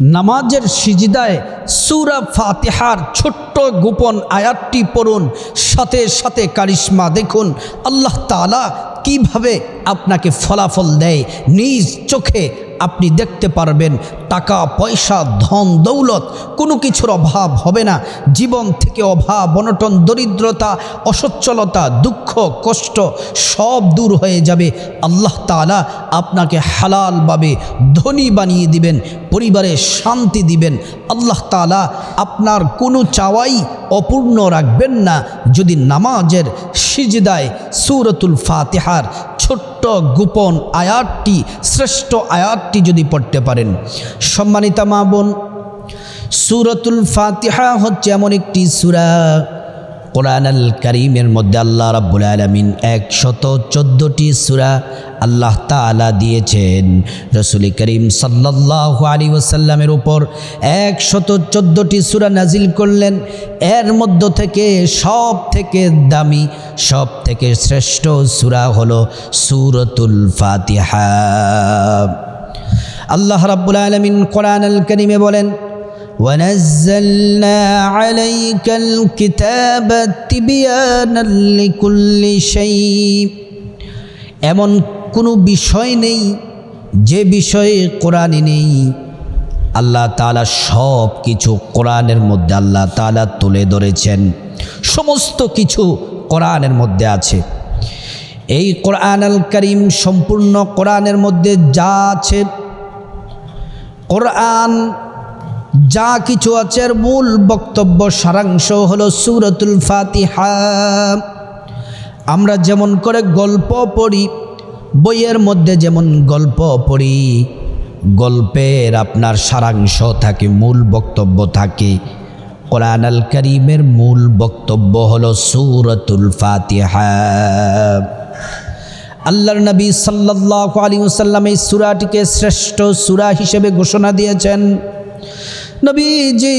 নামাজের সিজদায় সুরা ফাতিহার ছোট্ট গোপন আয়াতটি পড়ুন সাথে সাথে কারিশ্মা দেখুন। আল্লাহ তাআলা কীভাবে আপনাকে ফলাফল দেয়? নিজ চোখে আপনি দেখতে পারবেন, টাকা, পয়সা, ধন, দৌলত, কোনো কিছুর অভাব হবে না। জীবন থেকে অভাব, অনটন, দরিদ্রতা, অসচ্ছলতা, দুঃখ, কষ্ট সব দূর হয়ে যাবে। আল্লাহ তাআলা আপনাকে হালালভাবে ধনী বানিয়ে দিবেন, পরিবারে শান্তি দিবেন। আল্লাহ তাআলা আপনার কোনো চাওয়াই অপূর্ণ রাখবেন না যদি নামাজের সিজদায় সুরতুল ফাতিহার ছোট্ট গোপন আয়াতটি, শ্রেষ্ঠ আয়াতটি যদি পড়তে পারেন। সম্মানিতা মা বোন, সুরতুল ফাতিহা হচ্ছে এমন একটি সুরা। কোরআন আল করিমের মধ্যে আল্লাহ রাব্বুল আলমিন একশত চোদ্দোটি সুরা আল্লাহ তালা দিয়েছেন রসুল করিম সাল্লাহ আলী ওসাল্লামের উপর একশত চোদ্দোটি সুরা নাজিল করলেন এর মধ্য থেকে সব থেকে দামি সব থেকে শ্রেষ্ঠ সুরা হলো সুরতুল ফাতিহা আল্লাহ রাব্বুল আলমিন কোরআন আল করিমে বলেন ونزلنا عليك الكتاب تبيانا لكل شيء এমন কোনো বিষয় নেই, যে বিষয়ে কোরআনে নেই। আল্লাহ তাআলা সব কিছু কোরআনের মধ্যে আল্লাহ তাআলা তুলে ধরেছেন। সমস্ত কিছু কোরআনের মধ্যে আছে। এই কোরআন আল করিম সম্পূর্ণ কোরআনের মধ্যে যা আছে, কোরআন যা কিছু আছে মূল বক্তব্য, সারাংশ হলো সুরতুল ফাতিহা। আমরা যেমন করে গল্প পড়ি বইয়ের মধ্যে যেমন গল্প পড়ি, গল্পের আপনার সারাংশ থাকে, মূল বক্তব্য থাকে। কোরআন আল করিমের মূল বক্তব্য হল সুরতুল ফাতিহা। আল্লাহর নবী সাল্লাহ আলী ওসাল্লাম এই সুরাটিকে শ্রেষ্ঠ সুরা হিসেবে ঘোষণা দিয়েছেন। নবীজি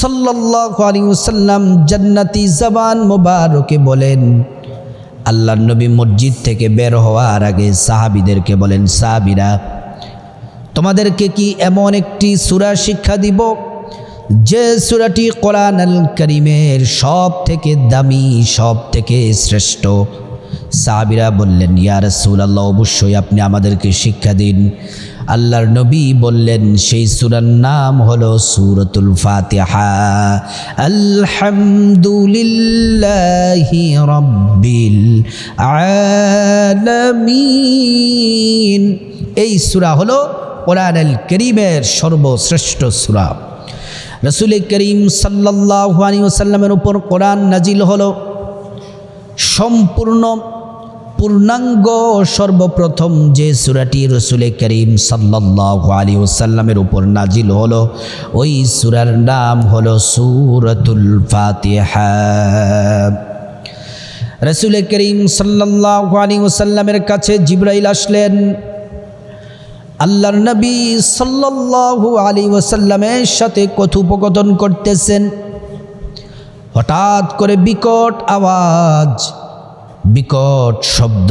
সাল্লাহ আলী ওসাল্লাম জান্নাতি জবান মোবারকে বলেন আল্লাহর নবী মসজিদ থেকে বের হওয়ার আগে সাহাবিদেরকে বলেন, সাহাবিরা, তোমাদেরকে কি এমন একটি সুরা শিক্ষা দিব? যে সুরাটি কোরআন আল করিমের সব থেকে দামি সব থেকে শ্রেষ্ঠ? সাহাবিরা বললেন ইয়ার সুল আল্লাহ অবশ্যই আপনি আমাদেরকে শিক্ষা দিন। আল্লাহর নবী বললেন, সেই সুরার নাম হলো সুরতুল ফাতিহা। এই সুরা হলো কোরআন আল করিমের সর্বশ্রেষ্ঠ সুরা। রসুল করিম সাল্লাহ আলী ওসাল্লামের উপর কোরআন নাজিল হলো। সম্পূর্ণ পূর্ণাঙ্গ সর্বপ্রথম যে সুরাটি রসুল করিম সাল্লাহ আলী ওসাল্লামের উপর নাজিল হলো, ওই সুরার নাম হলো সুরতুল ফাতিহা। রসুল করিম সাল্লাহ আলী ওসাল্লামের কাছে জিব্রাইল আসলেন। আল্লাহর নবী সাল্লাল্লাহু আলী ওসাল্লামের সাথে কথোপকথন করতেছেন। হঠাৎ করে বিকট আওয়াজ বিকট শব্দ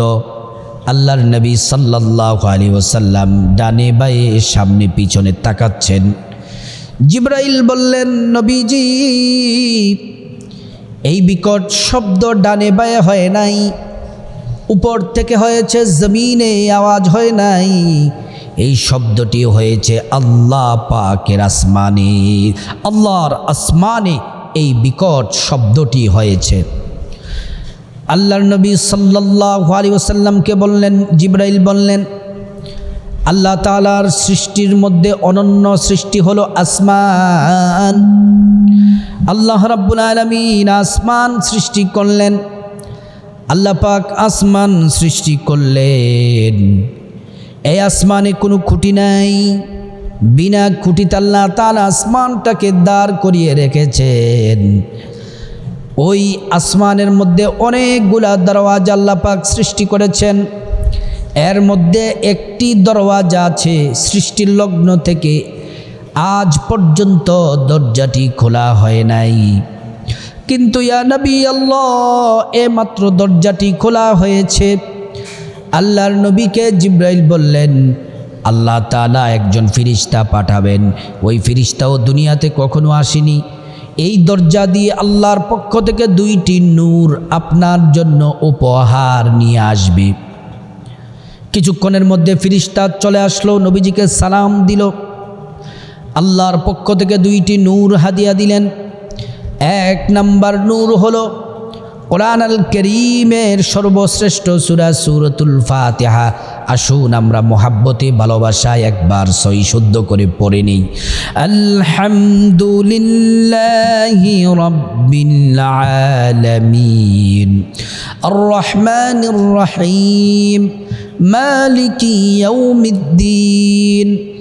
আল্লাহর নবী সাল্লাহ আলী ওসাল্লাম ডানে বায়ে সামনে পিছনে তাকাচ্ছেন। জিব্রাইল বললেন, নবীজি, এই বিকট শব্দ ডানে বায়ে হয় নাই, উপর থেকে হয়েছে, জমিনে আওয়াজ হয় নাই। এই শব্দটি হয়েছে আল্লাহ পাকের আসমানে, আল্লাহর আসমানে এই বিকট শব্দটি হয়েছে। আল্লাহর নবী সাল্লাহ আলী ওসাল্লামকে বললেন, জিব্রাইল বললেন, আল্লাহ তালার সৃষ্টির মধ্যে অনন্য সৃষ্টি হলো আসমান। আল্লাহ রাব্বুল আলমিন আসমান সৃষ্টি করলেন, আল্লাহ পাক আসমান সৃষ্টি করলেন। এই আসমানে কোনো খুঁটি নাই, বিনা খুঁটিতে আল্লাহ তার আসমানটাকে দাঁড় করিয়ে রেখেছেন। ওই আসমানের মধ্যে অনেকগুলা দরওয়াজা আল্লাহ পাক সৃষ্টি করেছেন। এর মধ্যে একটি দরওয়াজা আছে সৃষ্টির লগ্ন থেকে। আজ পর্যন্ত দরজাটি খোলা হয় নাই। কিন্তু ইয়া নবী আল্লাহ, এ মাত্র দরজাটি খোলা হয়েছে। আল্লাহর নবীকে জিব্রাইল বললেন, আল্লাহ তালা একজন ফিরিস্তা পাঠাবেন। ওই ফিরিস্তাও দুনিয়াতে কখনো আসেনি। এই দরজা দিয়ে আল্লাহর পক্ষ থেকে দুইটি নূর আপনার জন্য উপহার নিয়ে আসবে। কিছুক্ষণের মধ্যে ফিরিস্তা চলে আসলো, নবীজিকে সালাম দিল। আল্লাহর পক্ষ থেকে দুইটি নূর হাদিয়া দিলেন। এক নাম্বার নূর হলো কোরআন আল করিমের সর্বশ্রেষ্ঠ সুরা সুরতুল ফাতিহা। আসুন আমরা মোহাব্বতে, ভালোবাসায় একবার সই শুদ্ধ করে পড়ে নিই। আলহামদুলিল্লাহি রব্বিল আলামিন। আর রহমানির রহিম। মালিকি ইয়াউমিদ্দিন।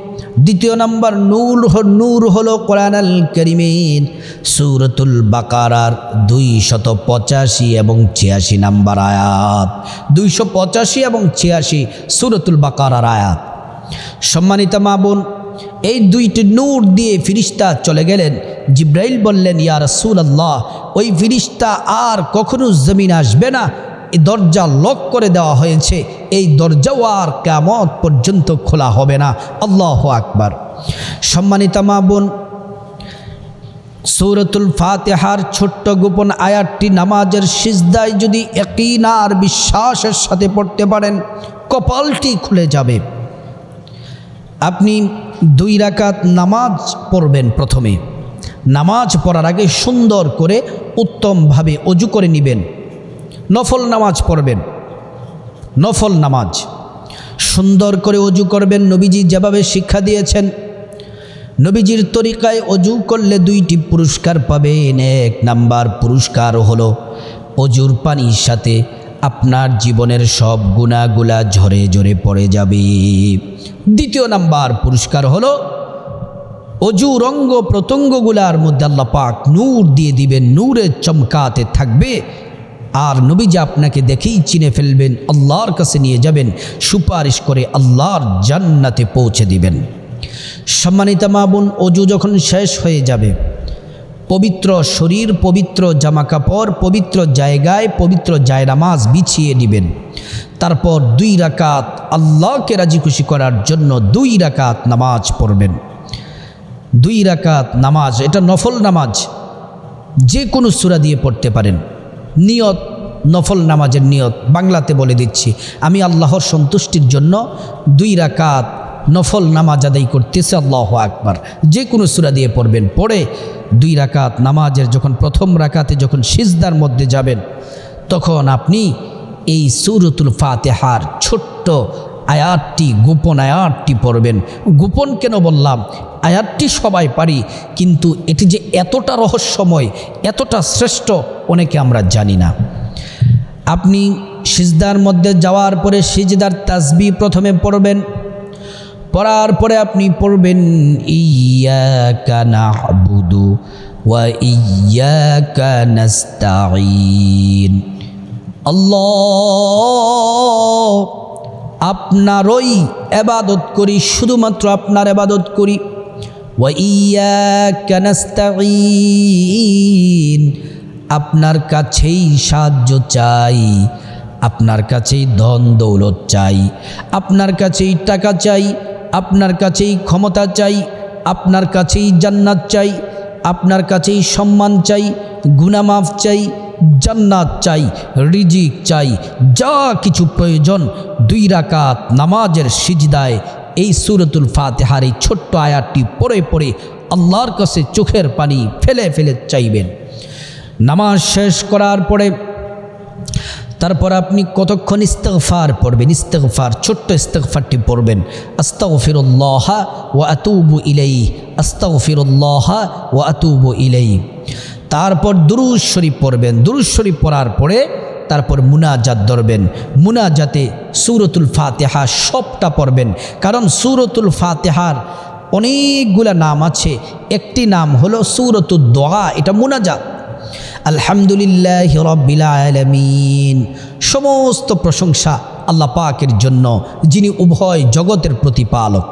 দ্বিতীয় নম্বর নূর নূর হলো কোরআন আল করিমের সুরতুল বাকারার দুই শত পঁচাশি এবং ছিয়াশি নাম্বার আয়াত। দুইশো পঁচাশি এবং ছিয়াশি সুরতুল বাকারার আয়াত। সম্মানিত মা বোন, এই দুইটি নূর দিয়ে ফিরিস্তা চলে গেলেন। জিব্রাইল বললেন, ইয়া রসুল ওই ফিরিস্তা আর কখনো জমিন আসবে না। দরজা লক করে দেওয়া হয়েছে। এই দরজাও আর কেমত পর্যন্ত খোলা হবে না। আল্লাহ আকবার। সম্মানিত মা বোন, সৌরতুল ফাতেহার ছোট্ট গোপন আয়াতটি নামাজের সিজদায় যদি একই আর বিশ্বাসের সাথে পড়তে পারেন, কপালটি খুলে যাবে। আপনি দুই রাকাত নামাজ পড়বেন প্রথমে। নামাজ পড়ার আগে সুন্দর করে উত্তমভাবে অজু করে নেবেন। নফল নামাজ পড়বেন। নফল নামাজ। সুন্দর করে অজু করবেন। নবীজি যেভাবে শিক্ষা দিয়েছেন, নবীজির তরিকায় অজু করলে দুইটি পুরস্কার পাবেন। এক নাম্বার পুরস্কার হলো অজুর পানির সাথে আপনার জীবনের সব গুণাগুলা ঝরে ঝরে পড়ে যাবে। দ্বিতীয় নাম্বার পুরস্কার হলো অজু রঙ্গ প্রত্যঙ্গগুলার মধ্যে আল্লাহ পাক নূর দিয়ে দিবেন। নূরের চমকাতে থাকবে। আর নবীজি আপনাকে দেখেই চিনে ফেলবেন, আল্লাহর কাছে নিয়ে যাবেন, সুপারিশ করে আল্লাহর জান্নাতে পৌঁছে দিবেন। সম্মানিতা মা বোন, অজু যখন শেষ হয়ে যাবে, পবিত্র শরীর, পবিত্র জামাকাপড়, পবিত্র জায়গায় পবিত্র জায়নামাজ বিছিয়ে নেবেন তারপর দুই রাকাত আল্লাহকে রাজি খুশি করার জন্য দুই রাকাত নামাজ পড়বেন। দুই রাকাত নামাজ, এটা নফল নামাজ, যে কোনো সুরা দিয়ে পড়তে পারেন। নিয়ত, নফল নামাজের নিয়ত বাংলাতে বলে দিচ্ছি। আমি আল্লাহর সন্তুষ্টির জন্য দুই রাকাত নফল নামাজ আদায় করতেছে, আল্লাহ আকবার। যে কোনো সুরা দিয়ে পড়বেন। পড়ে দুই রাকাত নামাজের যখন প্রথম রাকাতে যখন সিজদার মধ্যে যাবেন, তখন আপনি এই সুরতুল ফাতেহার ছোট্ট আয়াতটি, গোপন আয়াতটি পড়বেন। গোপন কেন বললাম? আয়াতটি সবাই পারি, কিন্তু এটি যে এতটা রহস্যময়, এতটা শ্রেষ্ঠ অনেকে আমরা জানি না। আপনি সিজদার মধ্যে যাওয়ার পরে সিজদার তাসবি প্রথমে পড়বেন, পড়ার পরে আপনি পড়বেন নাহবুদু ওয়া নাস্তাঈন। আল্লাহ, আপনারই এবাদত করি, শুধুমাত্র আপনার এবাদত করি। আপনার কাছেই সাহায্য চাই, আপনার কাছেই ধন দৌলত চাই, আপনার কাছেই টাকা চাই, আপনার কাছেই ক্ষমতা চাই, আপনার কাছেই জান্নাত চাই, আপনার কাছেই সম্মান চাই, গুনামাফ চাই, জান্নাত চাই, রিজিক চাই, যা কিছু প্রয়োজন দুই রাকাত নামাজের সিজদায় এই সুরতুল ফাতেহার এই ছোট্ট আয়াতটি পড়ে পড়ে আল্লাহর কাছে চোখের পানি ফেলে ফেলে চাইবেন। নামাজ শেষ করার পরে তারপর আপনি কতক্ষণ ইস্তফার পড়বেন? ইস্তফার ছোট্ট ইস্তফারটি পড়বেন। আস্তাও ফিরুল্লাহ ও আতুবু ইলাই আস্তাও ফিরুল্লাহ ও আতুবু ইলাই তারপর দুরুজ শরীফ পড়বেন। দুরুজ শরীফ পড়ার পরে তারপর মুনাজাত ধরবেন। মুনাজাতে সুরতুল ফাতেহা সবটা পড়বেন। কারণ সুরতুল ফাতেহার অনেকগুলা নাম আছে। একটি নাম হলো সুরতুল দোয়া, এটা মুনাজাত। আলহামদুলিল্লাহ রব্বিল সমস্ত প্রশংসা আল্লাহ পাকের জন্য, যিনি উভয় জগতের প্রতিপালক।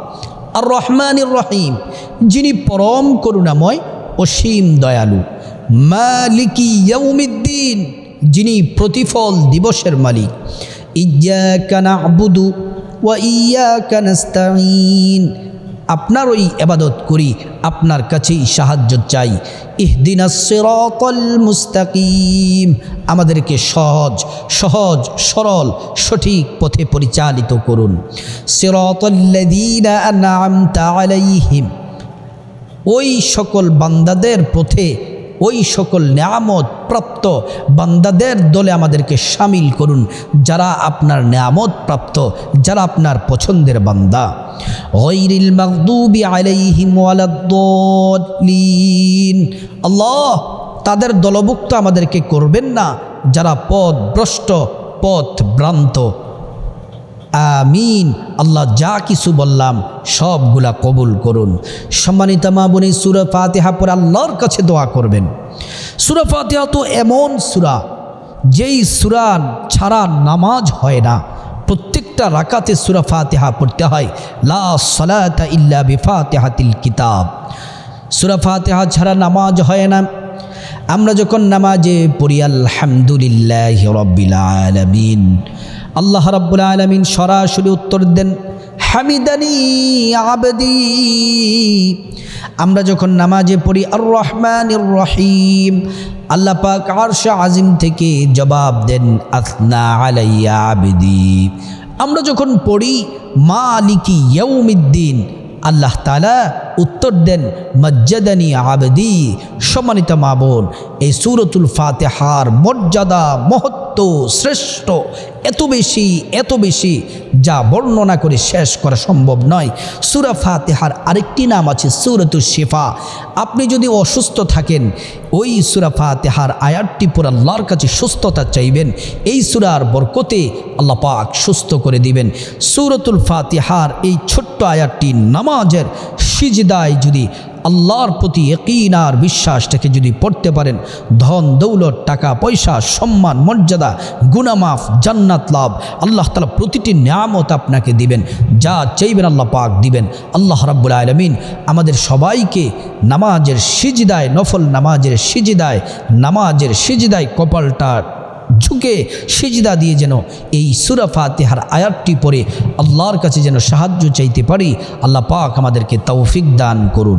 আর রহমানির রহিম, যিনি পরম করুণাময় অসীম দয়ালু। মালিকি ইয়ৌমিদ্দিন যিনি প্রতিফল দিবসের মালিক। ইয়্যাকা না'বুদু ওয়া ইয়্যাকা নাস্তাঈন। আপনার ওই এবাদত করি, আপনার কাছেই সাহায্য চাই। ইহদিনা সিরাতাল মুস্তাকিম। আমাদেরকে সহজ সহজ, সরল, সঠিক পথে পরিচালিত করুন। সিরাতাল্লাযীনা আনআমতা আলাইহিম। ওই সকল বান্দাদের পথে ওই সকল নিয়ামত প্রাপ্ত বান্দাদের দলে আমাদেরকে সামিল করুন, যারা আপনার নিয়ামত প্রাপ্ত, যারা আপনার পছন্দের বান্দা। আল্লাহ তাদের দলভুক্ত আমাদেরকে করবেন না, যারা পথ ভ্রষ্ট, পথ ভ্রান্ত। আমিন। আল্লাহ যা কিছু বললাম, সবগুলা কবুল করুন। সম্মানিত মা বোনী সুরা ফাতেহা পরে আল্লাহর কাছে দোয়া করবেন। সুরা ফাতেহা তো এমন সুরা, যেই সুরা ছাড়া নামাজ হয় না। প্রত্যেকটা রাকাতে সুরা ফাতেহা পড়তে হয়। লা সলাতা ইল্লা বিফাতেহাতিল কিতাব। সুরা ফাতেহা ছাড়া নামাজ হয় না। আমরা যখন নামাজে পড়ি, আলহামদুলিল্লাহ রব্বিল আলামিন। আল্লাহ রাব্বুল আলমিন সরাসরি উত্তর দেন, হামিদানি আবদি। আমরা যখন নামাজে পড়ি আর রহমান রহিম। আল্লাহ পাক আরশ আজিম থেকে জবাব দেন আসনা আলাইয়া আবেদি। আমরা যখন পড়ি, মালিকি ইয়ৌমিদ্দিন আল্লাহ তালা উত্তর দেন, মজ্জাদানি আবদি। সম্মানিত মা বোন, এই সুরতুল ফাতেহার মর্যাদা, মহত্ব, শ্রেষ্ঠ। এত বেশি এত বেশি যা বর্ণনা করে শেষ করা সম্ভব নয়। সুরা ফাতেহার আরেকটি নাম আছে সুরতুল শেফা। আপনি যদি অসুস্থ থাকেন, ওই সুরা ফাতেহার আয়াতটি পর আল্লাহর কাছে সুস্থতা চাইবেন। এই সুরার বরকতে আল্লাহ পাক সুস্থ করে দিবেন। সুরতুল ফাতেহার এই ছোট্ট আয়াতটি নামাজের সিজদায় যদি আল্লাহর প্রতি একইন আর বিশ্বাসটাকে যদি পড়তে পারেন, ধন, দৌলত, টাকা, পয়সা, সম্মান, মর্যাদা গুনামাফ জান্নাত লাভ, আল্লাহ তালা প্রতিটি নিয়ামত আপনাকে দিবেন, যা চাইবেন আল্লাহ পাক দিবেন। আল্লাহ রাব্বুল আলমিন আমাদের সবাইকে নামাজের সিজিদায়, নফল নামাজের সিজিদায় নামাজের সিজিদায় কপালটা ঝুঁকে সিজদা দিয়ে যেন এই সুরা ফাতেহার আয়াতটি পরে আল্লাহর কাছে যেন সাহায্য চাইতে পারি, আল্লাহ পাক আমাদেরকে তৌফিক দান করুন।